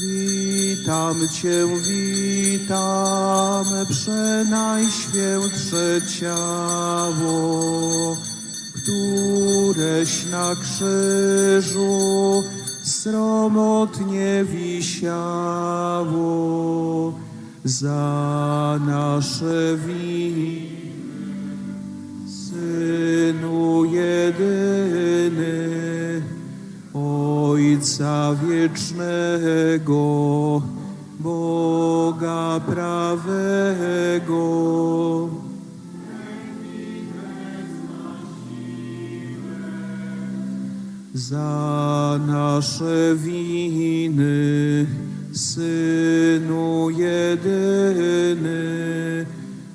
Witam Cię, witam, przenajświętsze ciało, któreś na krzyżu sromotnie wisiało za nasze winy. Synu jedyny, Ojca wiecznego, Boga prawego. Za nasze winy, Synu jedyny,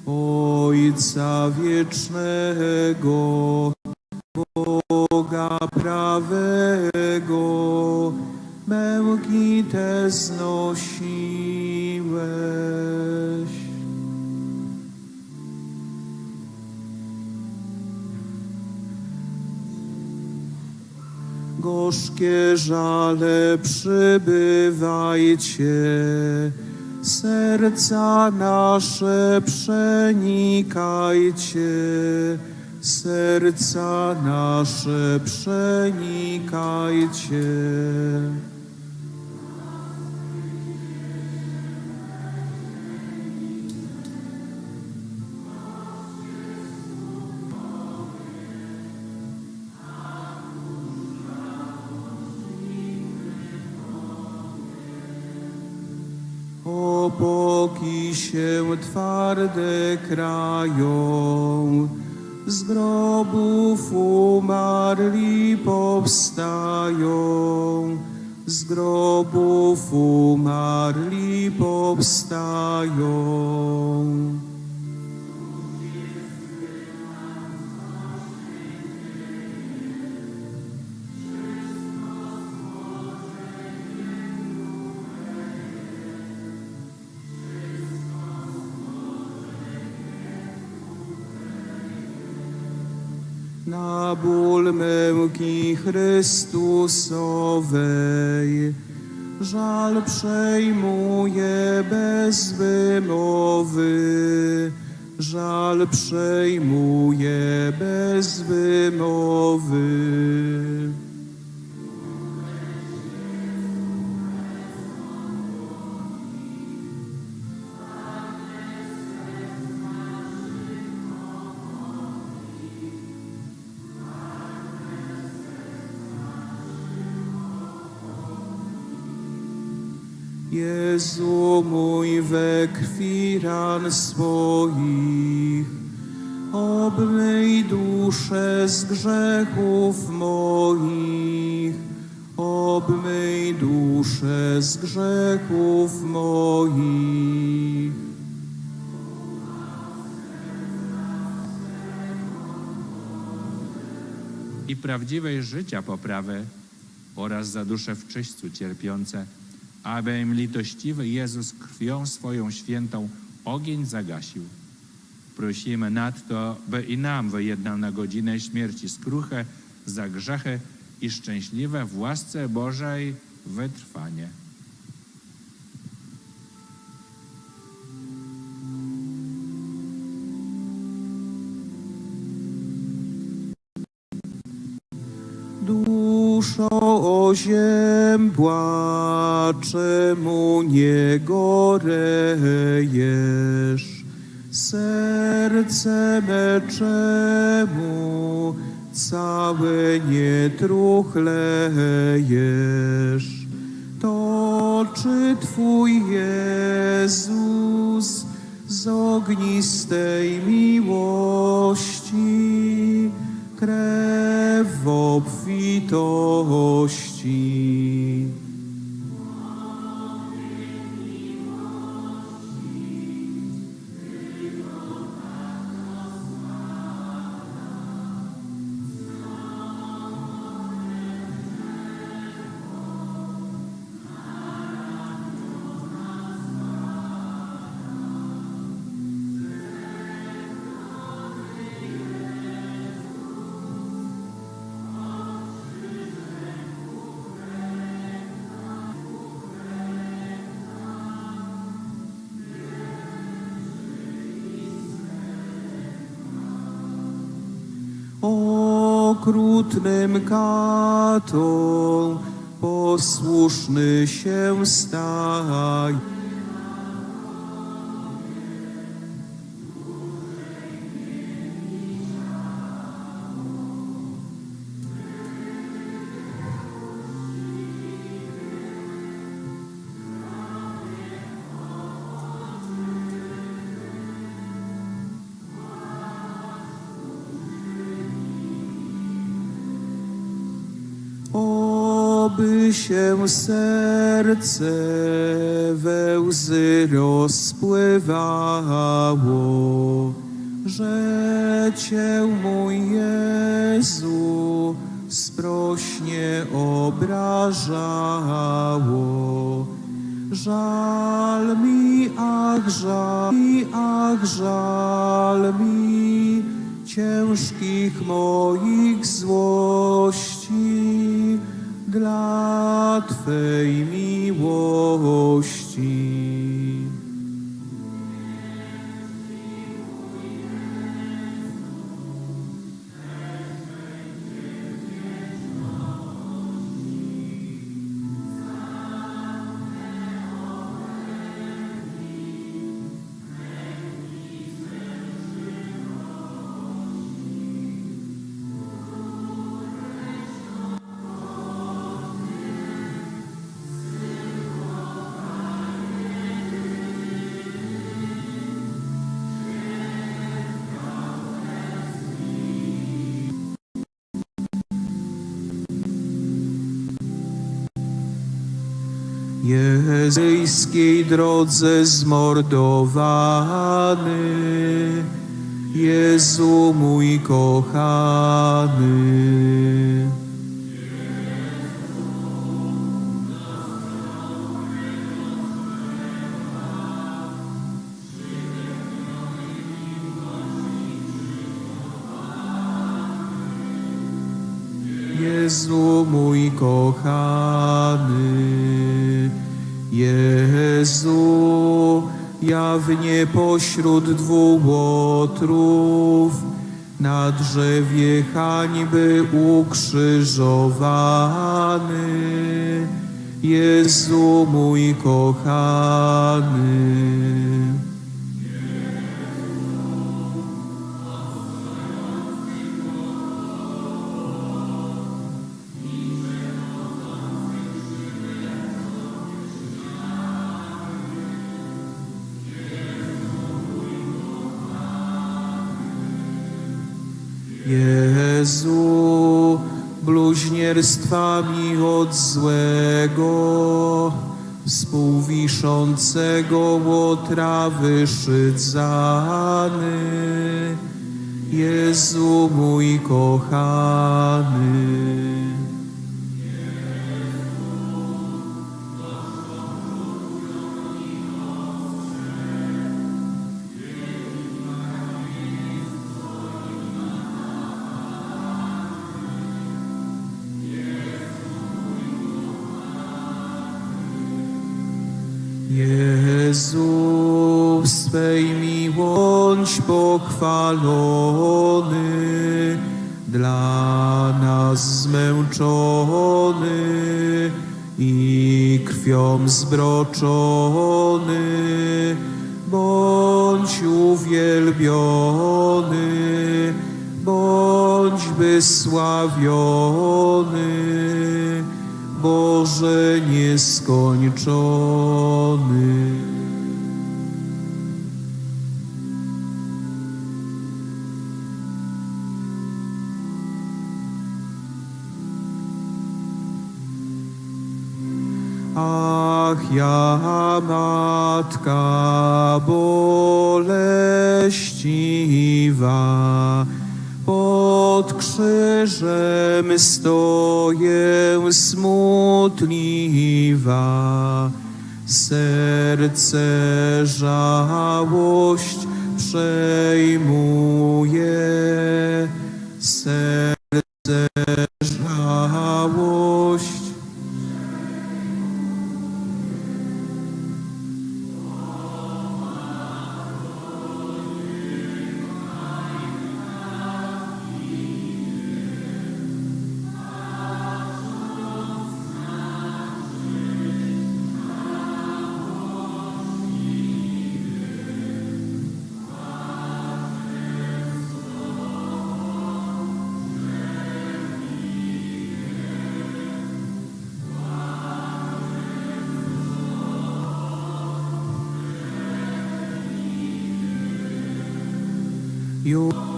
Ojca wiecznego, Boga prawego, męki te znosiłeś. Gorzkie żale przybywajcie, serca nasze przenikajcie, serca nasze przenikajcie. Opoki się twarde krają, z grobów umarli powstają, z grobów umarli powstają. Na ból męki Chrystusowej. Żal przejmuje bez wymowy, żal przejmuje bez wymowy. We krwi ran swoich, obmyj duszę z grzechów moich, obmyj duszę z grzechów moich. i prawdziwej życia poprawę oraz za dusze w czyśćcu cierpiące, aby im litościwy Jezus krwią swoją świętą ogień zagasił. Prosimy nadto, by i nam wyjednał na godzinę śmierci skruchę za grzechy i szczęśliwe w łasce Bożej wytrwanie. Oziębła, czemu nie gorejesz? Serce me czemu całe nie truchlejesz? To czy Twój Jezus z ognistej miłości krew obfitości. Okrutnym katom posłuszny się staj. Oby się serce we łzy rozpływało, że Cię, mój Jezu, sprośnie obrażało. Żal mi, ach żal mi, ach żal mi ciężkich moich złości dla Twej miłości. Jezyjskiej drodze zmordowany, Jezu mój kochany. Jezu mój kochany, Jezu, jawnie pośród dwóch łotrów, na drzewie hańby ukrzyżowany, Jezu mój kochany. Jezu, bluźnierstwami od złego, współwiszącego łotra wyszydzany. Jezu mój kochany. Jezu, w swej miłość pochwalony, dla nas zmęczony i krwią zbroczony, bądź uwielbiony, bądź wysławiony. Boże nieskończony. Ach, ja matka boleściwa, pod krzyżem stoję smutliwa, serce żałość przejmuje, you.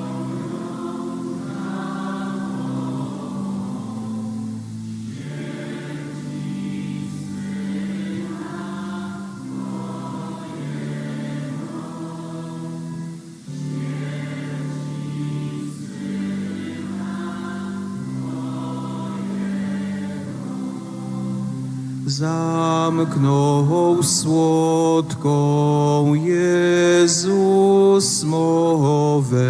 Zamknął słodką Jezus mowę,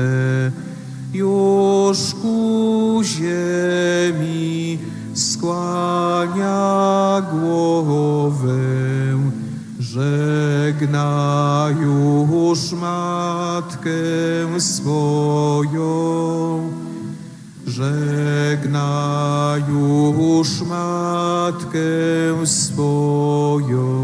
już ku ziemi skłania głowę. Żegna już matkę swoją, Żegna już matkę swoją.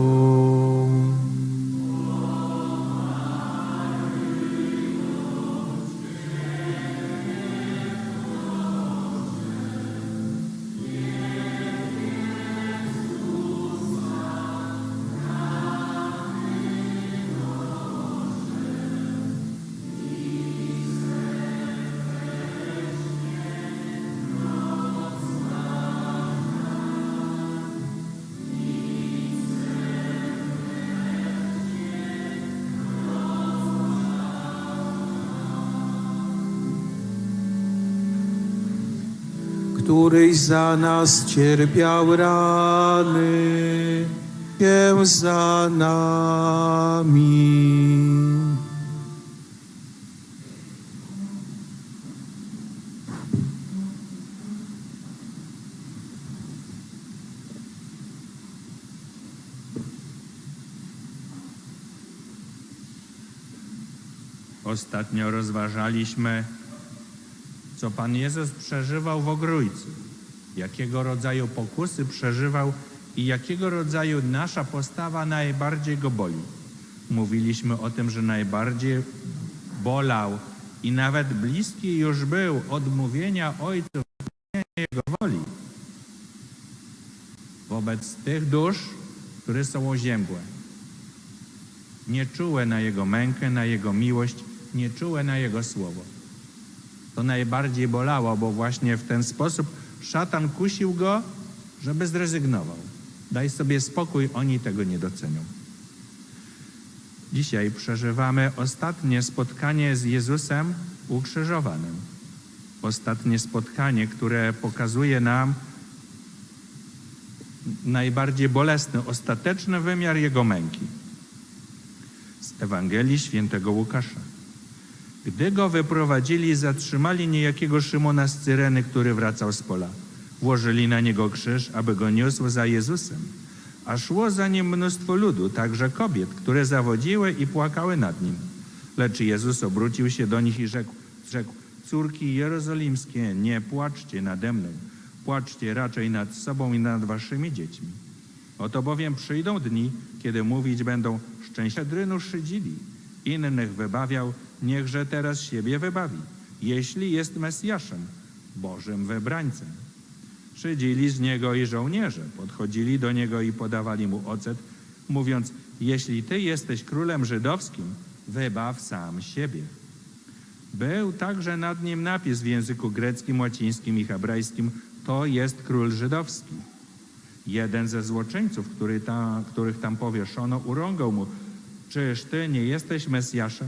Któryś za nas cierpiał rany, się za nami. Ostatnio rozważaliśmy, co Pan Jezus przeżywał w Ogrójcu, jakiego rodzaju pokusy przeżywał i jakiego rodzaju nasza postawa najbardziej go boli. Mówiliśmy o tym, że najbardziej bolał i nawet bliski już był odmówienia Ojcu Jego woli wobec tych dusz, które są oziębłe, nieczułe na Jego mękę, na Jego miłość, nieczułe na Jego słowo. To najbardziej bolało, bo właśnie w ten sposób szatan kusił go, żeby zrezygnował. Daj sobie spokój, oni tego nie docenią. Dzisiaj przeżywamy ostatnie spotkanie z Jezusem ukrzyżowanym. Ostatnie spotkanie, które pokazuje nam najbardziej bolesny, ostateczny wymiar Jego męki. Z Ewangelii świętego Łukasza. Gdy go wyprowadzili, zatrzymali niejakiego Szymona z Cyreny, który wracał z pola. Włożyli na niego krzyż, aby go niósł za Jezusem. A szło za nim mnóstwo ludu, także kobiet, które zawodziły i płakały nad nim. Lecz Jezus obrócił się do nich i rzekł, rzekł córki jerozolimskie, nie płaczcie nade mną, płaczcie raczej nad sobą i nad waszymi dziećmi. Oto bowiem przyjdą dni, kiedy mówić będą szczęśliwie drynu szydzili, innych wybawiał, niechże teraz siebie wybawi, jeśli jest Mesjaszem, Bożym wybrańcem. Szydzili z niego i żołnierze, podchodzili do niego i podawali mu ocet, mówiąc, jeśli ty jesteś królem żydowskim, wybaw sam siebie. Był także nad nim napis w języku greckim, łacińskim i hebrajskim, to jest król żydowski. Jeden ze złoczyńców, który których tam powieszono, urągał mu, czyż ty nie jesteś Mesjaszem?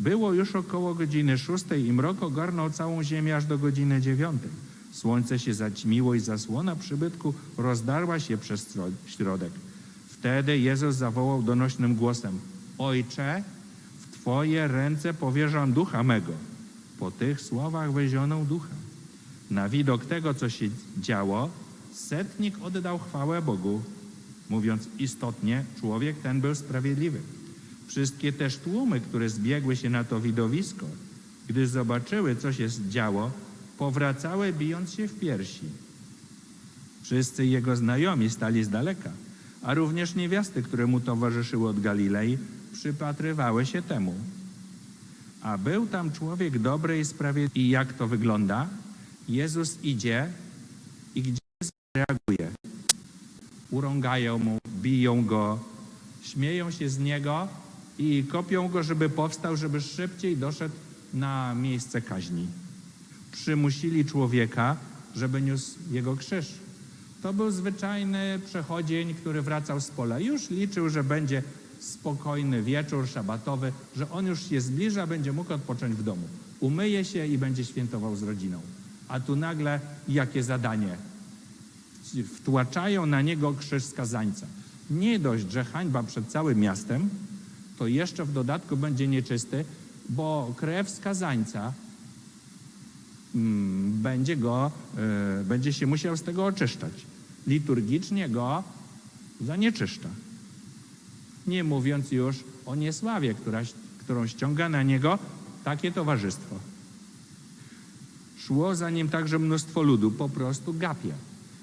Było już około godziny szóstej i mrok ogarnął całą ziemię aż do godziny dziewiątej. Słońce się zaćmiło i zasłona przybytku rozdarła się przez środek. Wtedy Jezus zawołał donośnym głosem: Ojcze, w Twoje ręce powierzam ducha mego. Po tych słowach wyzionął ducha. Na widok tego, co się działo, setnik oddał chwałę Bogu, mówiąc istotnie, człowiek ten był sprawiedliwy. Wszystkie też tłumy, które zbiegły się na to widowisko, Gdy zobaczyły, co się działo, powracały, bijąc się w piersi. Wszyscy jego znajomi stali z daleka, a również niewiasty, które mu towarzyszyły od Galilei, przypatrywały się temu. A był tam człowiek dobry i sprawiedliwy. I jak to wygląda? Jezus idzie i gdzie reaguje? Urągają mu, biją go, śmieją się z niego i kopią go, żeby powstał, żeby szybciej doszedł na miejsce kaźni. Przymusili człowieka, żeby niósł jego krzyż. To był zwyczajny przechodzień, który wracał z pola. Już liczył, że będzie spokojny wieczór szabatowy, że on już się zbliża, będzie mógł odpocząć w domu. Umyje się i będzie świętował z rodziną. A tu nagle jakie zadanie? Wtłaczają na niego krzyż skazańca. Nie dość, że hańba przed całym miastem, to jeszcze w dodatku będzie nieczysty, bo krew skazańca mm, będzie go, e, będzie się musiał z tego oczyszczać. Liturgicznie go zanieczyszcza. Nie mówiąc już o niesławie, która, którą ściąga na niego takie towarzystwo. Szło za nim także mnóstwo ludu, po prostu gapie.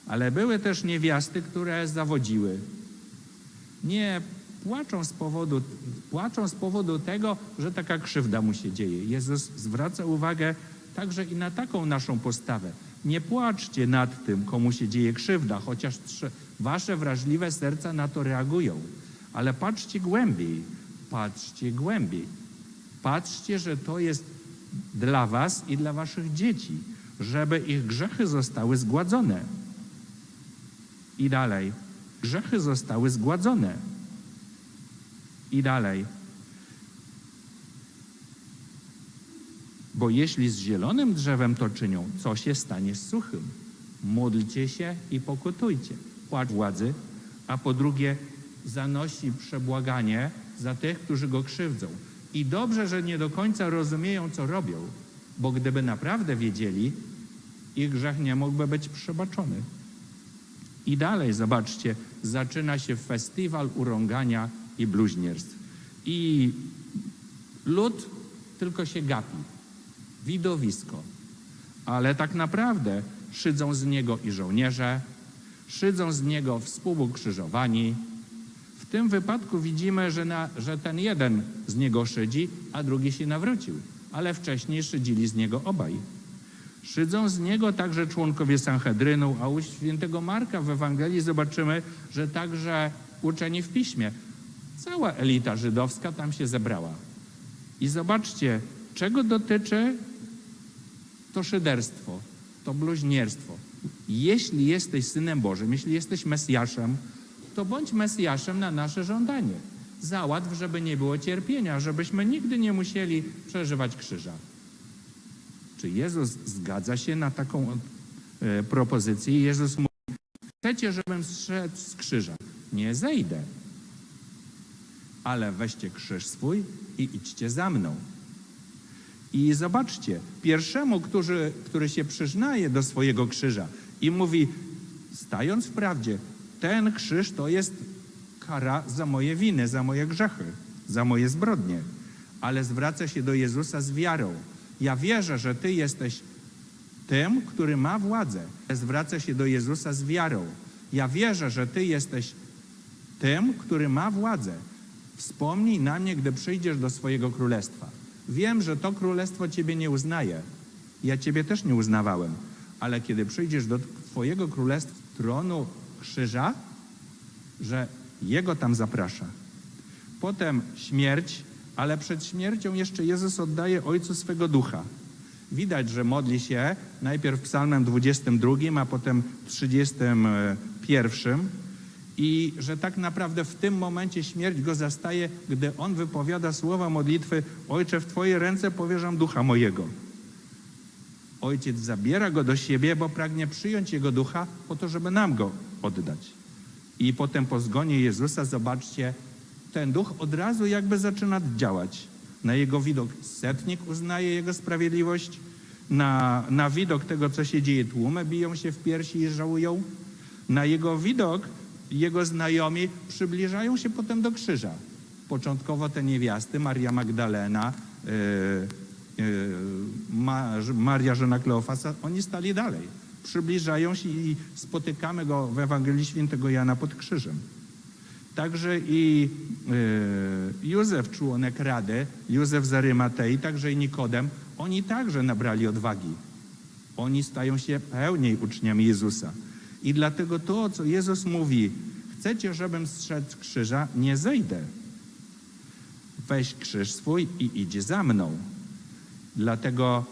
Ale były też niewiasty, które zawodziły. Nie płaczą z powodu, płaczą z powodu tego, że taka krzywda mu się dzieje. Jezus zwraca uwagę także i na taką naszą postawę. Nie płaczcie nad tym, komu się dzieje krzywda, chociaż wasze wrażliwe serca na to reagują. Ale patrzcie głębiej, patrzcie głębiej. Patrzcie, że to jest dla was i dla waszych dzieci, żeby ich grzechy zostały zgładzone. I dalej. Grzechy zostały zgładzone. I dalej. Bo jeśli z zielonym drzewem to czynią, co się stanie z suchym? Módlcie się i pokutujcie. Płacz władzy, a po drugie zanosi przebłaganie za tych, którzy go krzywdzą. I dobrze, że nie do końca rozumieją, co robią, bo gdyby naprawdę wiedzieli, ich grzech nie mógłby być przebaczony. I dalej, zobaczcie, zaczyna się festiwal urągania i bluźnierstw. I lud tylko się gapi. Widowisko. Ale tak naprawdę szydzą z niego i żołnierze, szydzą z niego współukrzyżowani. W tym wypadku widzimy, że, na, że ten jeden z niego szydzi, a drugi się nawrócił. Ale wcześniej szydzili z niego obaj. Szydzą z niego także członkowie Sanhedrynu, a u świętego Marka w Ewangelii zobaczymy, że także uczeni w piśmie. Cała elita żydowska tam się zebrała. I zobaczcie, czego dotyczy to szyderstwo, to bluźnierstwo. Jeśli jesteś synem Bożym, jeśli jesteś Mesjaszem, to bądź Mesjaszem na nasze żądanie. Załatw, żeby nie było cierpienia, żebyśmy nigdy nie musieli przeżywać krzyża. Czy Jezus zgadza się na taką e, propozycję? Jezus mówi, chcecie, żebym zszedł z krzyża. Nie zejdę. Ale weźcie krzyż swój i idźcie za mną. I zobaczcie, pierwszemu, który, który się przyznaje do swojego krzyża i mówi, stając w prawdzie, ten krzyż to jest kara za moje winy, za moje grzechy, za moje zbrodnie. Ale zwraca się do Jezusa z wiarą. Ja wierzę, że Ty jesteś tym, który ma władzę. Zwraca się do Jezusa z wiarą. Ja wierzę, że Ty jesteś tym, który ma władzę. Wspomnij na mnie, gdy przyjdziesz do swojego królestwa. Wiem, że to królestwo Ciebie nie uznaje. Ja Ciebie też nie uznawałem. Ale kiedy przyjdziesz do Twojego królestwa, tronu krzyża, że Jego tam zaprasza. Potem śmierć, ale przed śmiercią jeszcze Jezus oddaje Ojcu swego ducha. Widać, że modli się najpierw psalmem 22, a potem 31 i że tak naprawdę w tym momencie śmierć go zastaje, gdy on wypowiada słowa modlitwy Ojcze, w Twoje ręce powierzam ducha mojego. Ojciec zabiera go do siebie, bo pragnie przyjąć jego ducha po to, żeby nam go oddać. I potem po zgonie Jezusa, zobaczcie, ten duch od razu jakby zaczyna działać. Na jego widok setnik uznaje jego sprawiedliwość, na, na widok tego, co się dzieje, tłumy biją się w piersi i żałują. Na jego widok jego znajomi przybliżają się potem do krzyża. Początkowo te niewiasty, Maria Magdalena, yy, Ma, Maria, żona Kleofasa, oni stali dalej. Przybliżają się i spotykamy go w Ewangelii Świętego Jana pod krzyżem. Także i e, Józef, członek Rady, Józef z Arymatei, także i Nikodem, oni także nabrali odwagi. Oni stają się pełniej uczniami Jezusa. I dlatego to, co Jezus mówi, chcecie, żebym z krzyża, nie zejdę. Weź krzyż swój i idź za mną. Dlatego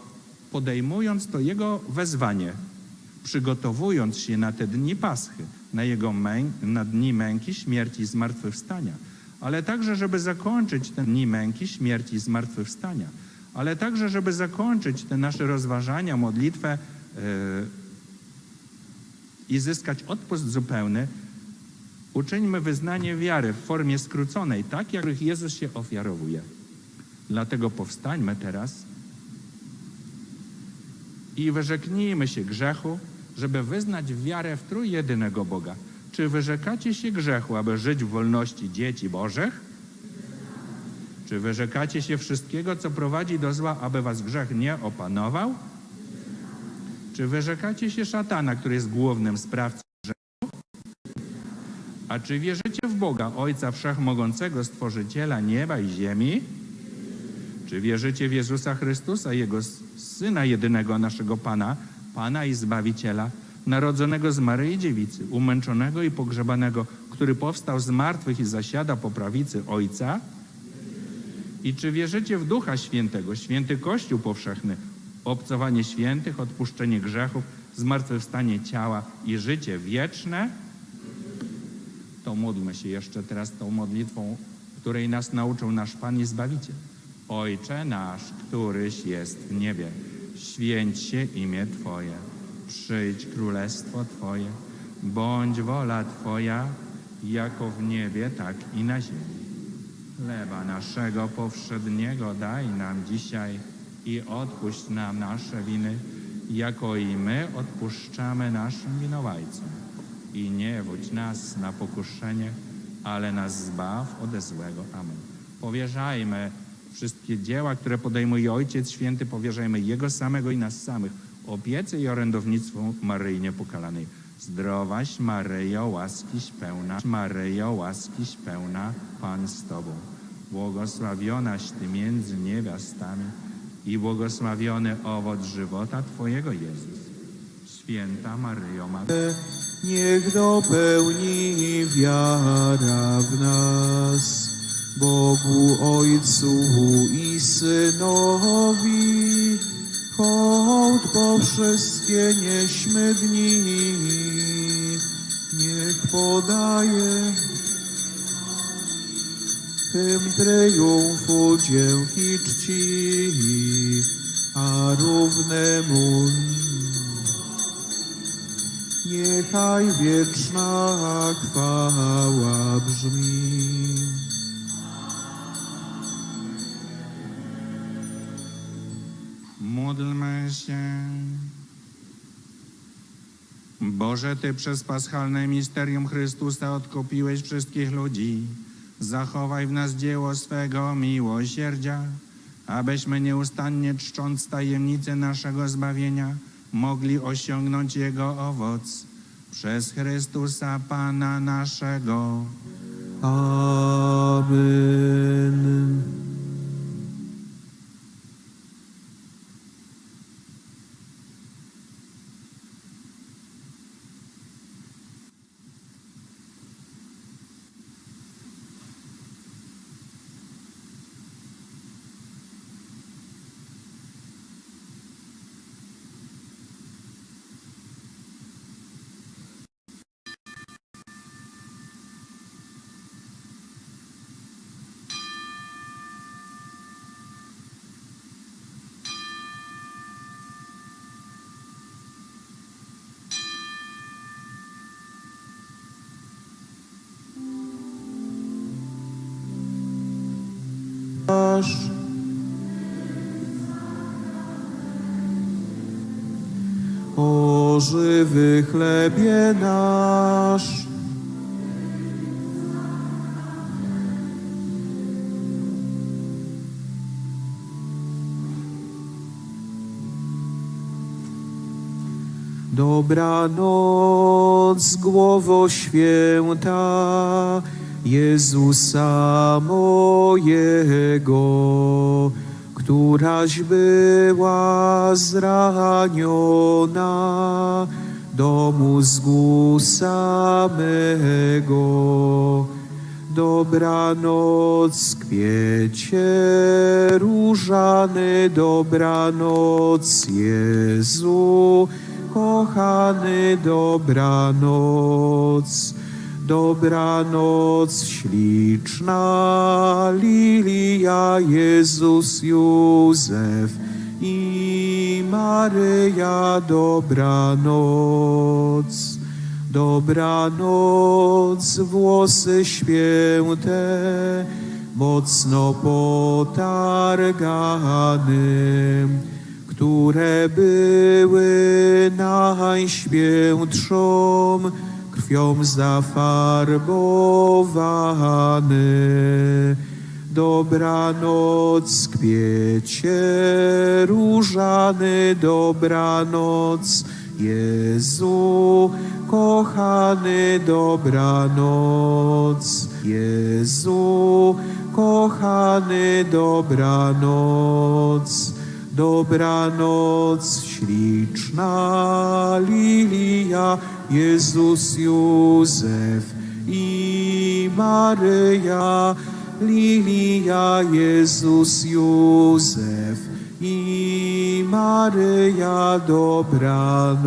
podejmując to Jego wezwanie, przygotowując się na te dni Paschy, na Jego mę- na dni męki, śmierci i zmartwychwstania, ale także, żeby zakończyć te dni męki, śmierci i zmartwychwstania, ale także, żeby zakończyć te nasze rozważania, modlitwę yy, i zyskać odpust zupełny, uczyńmy wyznanie wiary w formie skróconej, tak jak Jezus się ofiarowuje. Dlatego powstańmy teraz i wyrzeknijmy się grzechu, żeby wyznać wiarę w trójjedynego Boga. Czy wyrzekacie się grzechu, aby żyć w wolności dzieci Bożych? Czy wyrzekacie się wszystkiego, co prowadzi do zła, aby was grzech nie opanował? Czy wyrzekacie się szatana, który jest głównym sprawcą grzechu? A czy wierzycie w Boga, Ojca Wszechmogącego, Stworzyciela nieba i ziemi? Czy wierzycie w Jezusa Chrystusa, Jego Syna jedynego naszego Pana, Pana i Zbawiciela, narodzonego z Maryi Dziewicy, umęczonego i pogrzebanego, który powstał z martwych i zasiada po prawicy Ojca? I czy wierzycie w Ducha Świętego, święty Kościół powszechny, obcowanie świętych, odpuszczenie grzechów, zmartwychwstanie ciała i życie wieczne? To módlmy się jeszcze teraz tą modlitwą, której nas nauczył nasz Pan i Zbawiciel. Ojcze nasz, któryś jest w niebie, święć się imię Twoje, przyjdź królestwo Twoje, bądź wola Twoja, jako w niebie, tak i na ziemi. Chleba naszego powszedniego daj nam dzisiaj i odpuść nam nasze winy, jako i my odpuszczamy naszym winowajcom. I nie wódź nas na pokuszenie, ale nas zbaw ode złego. Amen. Powierzajmy wszystkie dzieła, które podejmuje Ojciec Święty, powierzajmy Jego samego i nas samych opiece i orędownictwu Maryi Niepokalanej. Zdrowaś Maryjo, łaskiś pełna, Maryjo, łaskiś pełna, Pan z Tobą. Błogosławionaś Ty między niewiastami i błogosławiony owoc żywota Twojego Jezus. Święta Maryjo, Matko Niech dopełni wiara w nas, Bogu Ojcu i Synowi, hołd po wszystkie nieśmy dni. Niech podaje tym triumfu dzięki czci, a równemu Niechaj wieczna chwała brzmi. Módlmy się. Boże, Ty przez paschalne misterium Chrystusa odkupiłeś wszystkich ludzi. Zachowaj w nas dzieło swego miłosierdzia, abyśmy nieustannie czcząc tajemnicę naszego zbawienia, mogli osiągnąć Jego owoc. Przez Chrystusa Pana naszego. Amen. nasz. O żywy chlebie nasz. Dobranoc, głowo święta. Jezusa mojego, któraś była zraniona do mózgu samego. Dobranoc, kwiecie różany, dobranoc, Jezu, kochany, dobranoc. Dobranoc, śliczna lilia, Jezus, Józef i Maryja, dobranoc. Dobranoc, włosy święte, mocno potarganym, które były najświętszą krwią zafarbowane. Dobranoc, kwiecie różany, dobranoc, Jezu, kochany, dobranoc, Jezu, kochany, dobranoc, dobranoc, śliczna lilia, Jezus, Józef i Maryja, lilia, Jezus, Józef i Maryja, dobranoc.